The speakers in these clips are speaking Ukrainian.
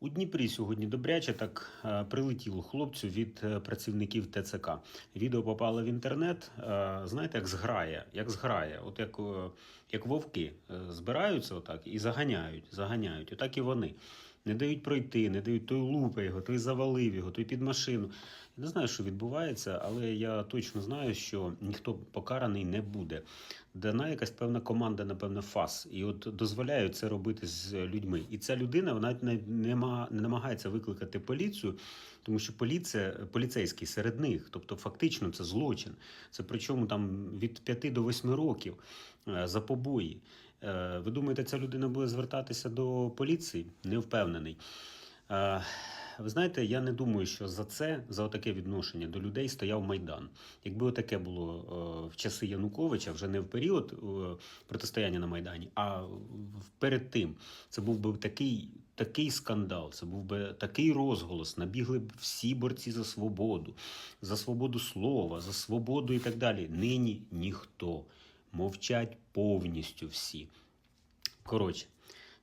У Дніпрі сьогодні добряче так е, прилетіло хлопцю від е, працівників ТЦК. Відео попало в інтернет. е, Знаєте, як зграє, як зграє, от як, як вовки збираються отак і заганяють, заганяють. Отак і вони. Не дають пройти, не дають той лупа його, той завалив його, той під машину. Я не знаю, що відбувається, але я точно знаю, що ніхто покараний не буде. Дана якась певна команда, напевно, ФАС, і от дозволяють це робити з людьми. І ця людина вона не, не, ма- не намагається викликати поліцію, тому що поліція, поліцейський серед них, тобто фактично це злочин. Це причому там від 5 до 8 років е, за побої. Е, Ви думаєте, ця людина буде звертатися до поліції? Не впевнений. Е, Ви знаєте, я не думаю, що за це, за таке відношення до людей стояв Майдан. Якби отаке було е, в часи Януковича, вже не в період протистояння на Майдані, а перед тим, це був би такий, такий скандал, це був би такий розголос. Набігли б всі борці за свободу, за свободу слова, за свободу і так далі. Нині ніхто. Мовчать повністю всі. Коротше,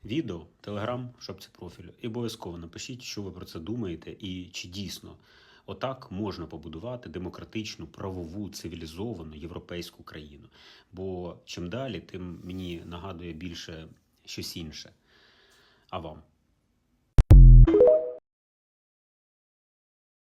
відео, телеграм, шапці профілю. І обов'язково напишіть, що ви про це думаєте, і чи дійсно отак можна побудувати демократичну, правову, цивілізовану європейську країну. Бо чим далі, тим мені нагадує більше щось інше. А вам?